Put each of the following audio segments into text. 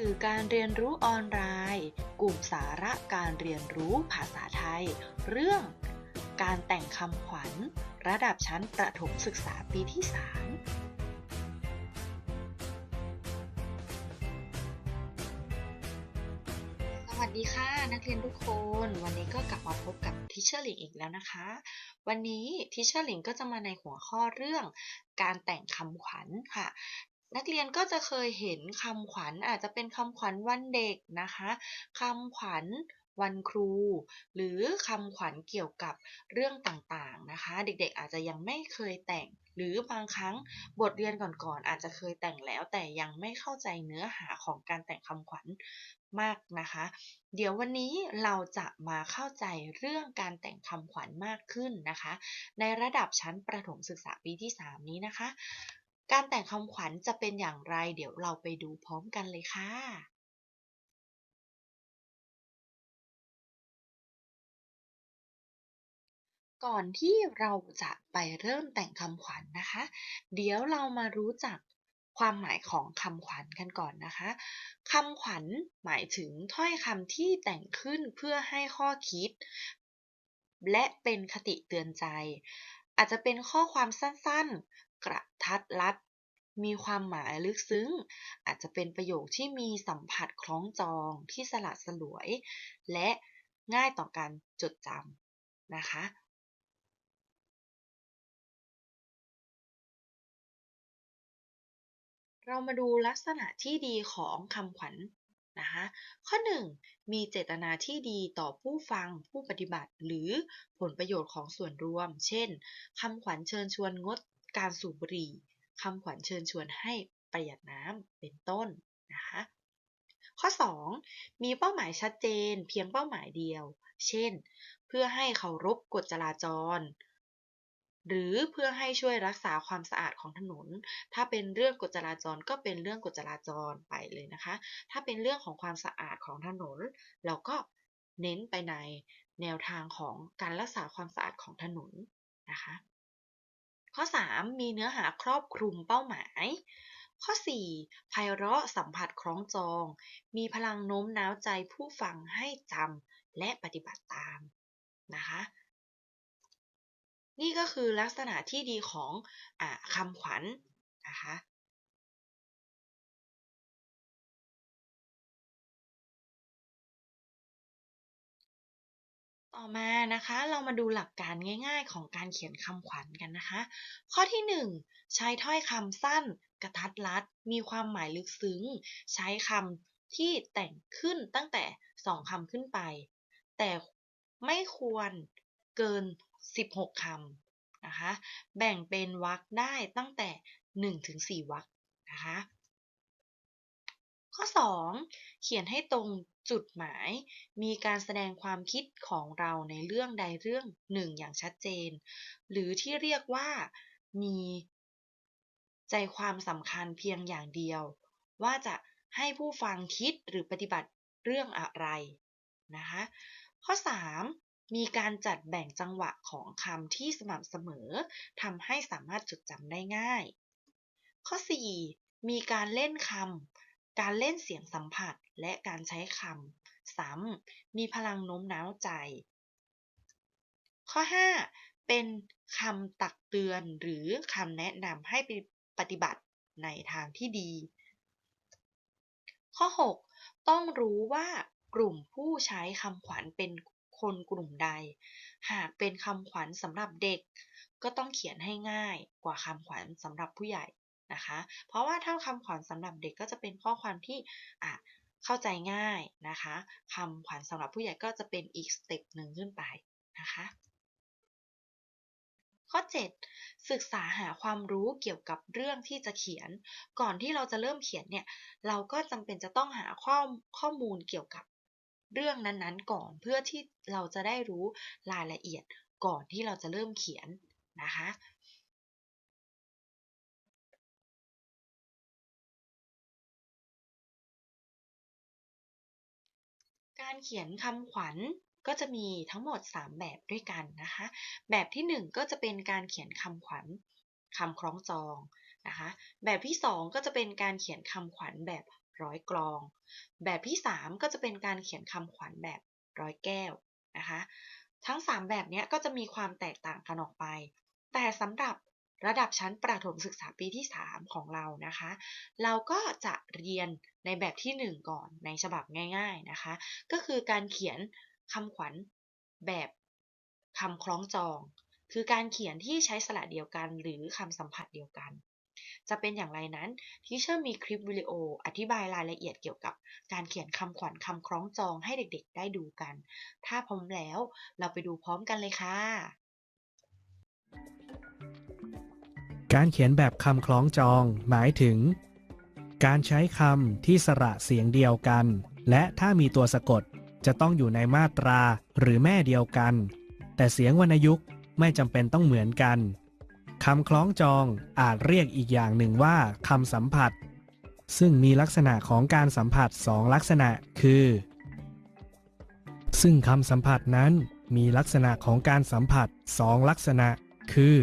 สื่อการเรียนรู้ออนไลน์ กลุ่มสาระการเรียนรู้ภาษาไทย เรื่องการแต่งคำขวัญ ระดับชั้นประถมศึกษาปีที่3สวัสดีค่ะ นักเรียนทุกคน วันนี้ก็กลับมาพบกับทิเชอร์หลิงอีกแล้วนะคะ วันนี้ทิเชอร์หลิงก็จะมาในหัวข้อเรื่อง การแต่งคำขวัญค่ะ นักเรียนก็จะเคยเห็นคำขวัญอาจจะเป็นคำขวัญวันเด็กนะคะคำขวัญวันครู หรือคำขวัญเกี่ยวกับเรื่องต่างๆนะคะ เด็กๆอาจจะยังไม่เคยแต่ง หรือบางครั้งบทเรียนก่อนๆอาจจะเคยแต่งแล้ว แต่ยังไม่เข้าใจเนื้อหาของการแต่งคำขวัญมากนะคะ เดี๋ยววันนี้เราจะมาเข้าใจเรื่องการแต่งคำขวัญมากขึ้นนะคะ ในระดับชั้นประถมศึกษาปีที่ 3 นี้นะคะ การแต่งคำขวัญจะเป็นอย่างไร เดี๋ยวเราไปดูพร้อมกันเลยค่ะก่อนที่เราจะไปเริ่มแต่งคำขวัญนะคะ เดี๋ยวเรามารู้จักความหมายของคำขวัญกันก่อนนะคะคำขวัญหมายถึงถ้อยคำที่แต่งขึ้นเพื่อให้ข้อคิด และเป็นคติเตือนใจ อาจจะเป็นข้อความสั้นๆ กระทัดรัด มีความหมายลึกซึ้ง อาจจะเป็นประโยคที่มีสัมผัสคล้องจองที่สลัดสลวย และง่ายต่อการจดจำนะคะเรามาดูลักษณะที่ดีของคำขวัญนะคะข้อ 1 มีเจตนาที่ดีต่อผู้ฟังผู้ปฏิบัติ หรือผลประโยชน์ของส่วนรวม เช่นคำขวัญเชิญชวนงด การสูบบุหรี่คำขวัญเชิญชวนให้ประหยัดน้ำเป็นต้นนะคะข้อ 2 มีเป้าหมายชัดเจนเพียงเป้าหมายเดียว เช่น เพื่อให้เคารพกฎจราจร หรือเพื่อให้ช่วยรักษาความสะอาดของถนน ถ้าเป็นเรื่องกฎจราจรก็เป็นเรื่องกฎจราจรไปเลยนะคะ ถ้าเป็นเรื่องของความสะอาดของถนน เราก็เน้นไปในแนวทางของการรักษาความสะอาดของถนนนะคะ ข้อ 3 มีเนื้อหาครอบคลุมเป้าหมาย ข้อ 4 ไพเราะสัมผัสคล้องจอง มีพลังโน้มน้าวใจผู้ฟังให้จำและปฏิบัติตามนะคะ นี่ก็คือลักษณะที่ดีของอคำขวัญนนะคะ อมานะคะ เรามาดูหลักการง่าย ๆ ของการเขียนคำขวัญกันนะคะ ข้อที่ 1 ใช้ถ้อยคำสั้น กระทัดรัด มีความหมายลึกซึ้ง ใช้คำที่แต่งขึ้นตั้งแต่ 2คำขึ้นไป แต่ไม่ควรเกิน 16คำนะคะ แบ่งเป็นวรรคได้ตั้งแต่ 1-4วรรคนะคะ ข้อ 2 เขียนให้ตรง จุดหมาย มีการแสดงความคิดของเราในเรื่องใดเรื่องหนึ่งอย่างชัดเจน หรือที่เรียกว่ามีใจความสำคัญเพียงอย่างเดียว ว่าจะให้ผู้ฟังคิดหรือปฏิบัติเรื่องอะไรนะคะข้อ 3 มีการจัดแบ่งจังหวะของคำที่สม่ำเสมอทำให้สามารถจดจำได้ง่าย ข้อ 4 มีการเล่นคำ การเล่นเสียงสัมผัสและการใช้คำซ้ำมีพลังโน้มน้าวใจ ข้อ 5 เป็นคำตักเตือนหรือคำแนะนำให้ปฏิบัติในทางที่ดี ข้อ 6 ต้องรู้ว่ากลุ่มผู้ใช้คำขวัญเป็นคนกลุ่มใด หากเป็นคำขวัญสำหรับเด็ก ก็ต้องเขียนให้ง่ายกว่าคำขวัญสำหรับผู้ใหญ่ นะคะ เพราะว่าถ้าคำขวัญสำหรับเด็กก็จะเป็นข้อความที่เข้าใจง่ายนะคะคำขวัญสำหรับผู้ใหญ่ก็จะเป็นอีกสเต็ปหนึ่งขึ้นไปนะคะข้อ 7 ศึกษาหาความรู้เกี่ยวกับเรื่องที่จะเขียน ก่อนที่เราจะเริ่มเขียนเนี่ย เราก็จำเป็นจะต้องหาข้อข้อมูลเกี่ยวกับเรื่องนั้นๆ ก่อนเพื่อที่เราจะได้รู้รายละเอียดก่อนที่เราจะเริ่มเขียนนะคะ การเขียนคำขวัญก็จะมีทั้งหมด 3 แบบด้วยกันนะคะ แบบที่ 1 ก็จะเป็นการเขียนคำขวัญคำคล้องจองนะคะ แบบที่ 2 ก็จะเป็นการเขียนคำขวัญแบบร้อยกลอง แบบที่ 3 ก็จะเป็นการเขียนคำขวัญแบบร้อยแก้วนะคะ ทั้ง 3 แบบนี้ก็จะมีความแตกต่างกันออกไป แต่สำหรับ ระดับชั้นประถมศึกษาปีที่ 3 ของเรานะคะ เราก็จะเรียนในแบบที่ 1 ก่อนในฉบับง่ายๆนะคะ ก็คือการเขียนคำขวัญแบบคำคล้องจอง คือการเขียนที่ใช้สระเดียวกัน หรือคำสัมผัสเดียวกัน จะเป็นอย่างไรนั้นที่เชอร์มีคลิปวิดีโออธิบายรายละเอียดเกี่ยวกับการเขียนคำขวัญคำคล้องจองให้เด็กๆ ได้ดูกัน ถ้าพร้อมแล้วเราไปดูพร้อมกันเลยค่ะ การเขียนแบบคำคล้องจอง หมายถึง การใช้คำที่สระเสียงเดียวกัน และถ้ามีตัวสะกดจะต้องอยู่ในมาตราหรือแม่เดียวกัน แต่เสียงวรรณยุกต์ไม่จำเป็นต้องเหมือนกันคำคล้องจองอาจเรียกอีกอย่างหนึ่งว่าคำสัมผัส ซึ่งมีลักษณะของการสัมผัสสองลักษณะคือ ซึ่งคำสัมผัสนั้นมีลักษณะของการสัมผัสสองลักษณะ คือ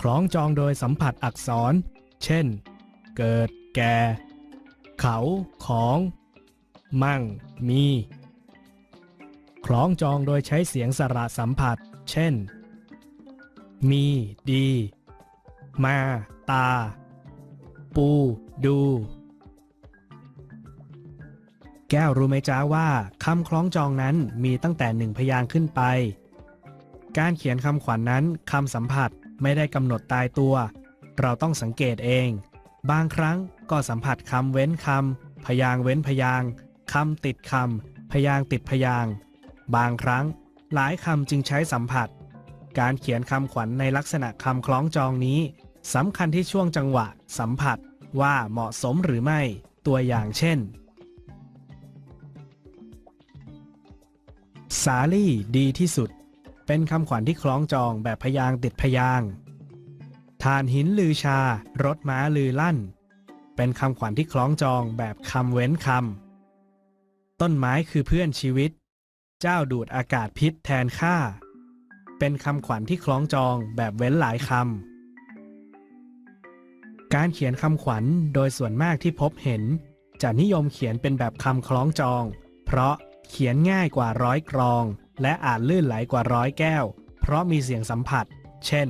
คล้องจองโดยสัมผัสอักษร เช่น เกิด แก่ เขา ของ มั่ง มี คล้องจองโดยใช้เสียงสระสัมผัส เช่น มี ดี มา ตา ปู ดู แก้วรู้ไหมจ้าว่าคำคล้องจองนั้นมีตั้งแต่หนึ่งพยางค์ขึ้นไป การเขียนคำขวัญนนั้นคำสัมผัส ไม่ได้กำหนดตายตัว เราต้องสังเกตเอง บางครั้งก็สัมผัสคำเว้นคำพยางเว้นพยางคำติดคำพยางติดพยางบางครั้งหลายคำจึงใช้สัมผัส การเขียนคำขวัญในลักษณะคำคล้องจองนี้สำคัญที่ช่วงจังหวะ สัมผัสว่าเหมาะสมหรือไม่ ตัวอย่างเช่น สาลี่ดีที่สุด เป็นคำขวัญที่คล้องจองแบบพยางติดพยางค์ทานหินลือชา รถม้าลือลั่น เป็นคำขวัญที่คล้องจองแบบคำเว้นคำ ต้นไม้คือเพื่อนชีวิต เจ้าดูดอากาศพิษแทนข้า เป็นคำขวัญที่คล้องจองแบบเว้นหลายคำ การเขียนคำขวัญโดยส่วนมากที่พบเห็น จะนิยมเขียนเป็นแบบคำคล้องจอง เพราะเขียนง่ายกว่าร้อยกรอง และอานลื่นไหลกว่าร้อยแก้ว เพราะมีเสียงสัมผัส เช่น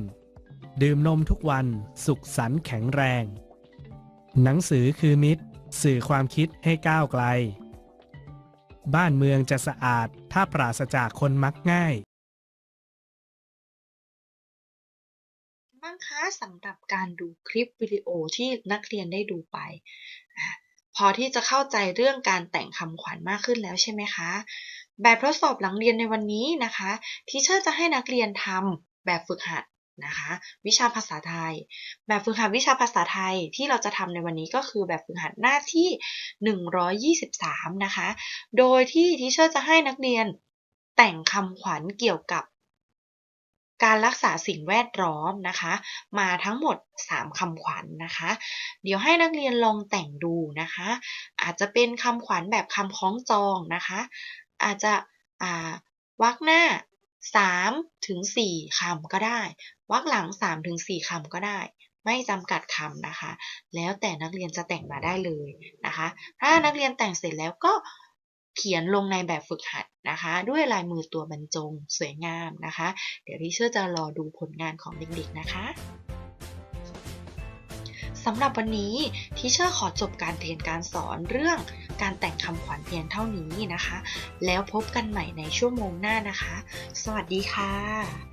ดื่มนมทุกวันสุขสันต์แข็งแรง หนังสือคือมิตร สื่อความคิดให้ก้าวไกล บ้านเมืองจะสะอาดถ้าปราศจากคนมักง่ายบ้างคะสำหรับการดูคลิปวิดีโอที่นักเรียนได้ดูไป พอที่จะเข้าใจเรื่องการแต่งคำขวัญมากขึ้นแล้วใช่ไหมคะ แบบทดสอบหลังเรียนในวันนี้นะคะทีเชอร์จะให้นักเรียนทำแบบฝึกหัดนะคะวิชาภาษาไทย แบบฝึกหัดวิชาภาษาไทยที่เราจะทำในวันนี้ก็คือแบบฝึกหัดหน้าที่ 123 นะคะ โดยที่ทีเชอร์จะให้นักเรียนแต่งคำขวัญเกี่ยวกับ การรักษาสิ่งแวดล้อมนะคะ มาทั้งหมด 3คำขวัญนนะคะ เดี๋ยวให้นักเรียนลองแต่งดูนะคะ อาจจะเป็นคำขวัญแบบคำคล้องจองนะคะ อาจจะวรรคหน้า3ถึง4คำก็ได้วรรคหลัง3ถึง4คำก็ได้ ไม่จำกัดคำนะคะ แล้วแต่นักเรียนจะแต่งมาได้เลยนะคะ ถ้านักเรียนแต่งเสร็จแล้วก็เขียนลงในแบบฝึกหัดนะคะ ด้วยลายมือตัวบรรจงสวยงามนะคะ เดี๋ยวที่เชื่อจะรอดูผลงานของเด็กๆนะคะสำหรับวันนี้ทิเชอร์ขอจบการเรียนการสอนเรื่อง การแต่งคำขวัญเพียงเท่านี้นะคะ แล้วพบกันใหม่ในชั่วโมงหน้านะคะ สวัสดีค่ะ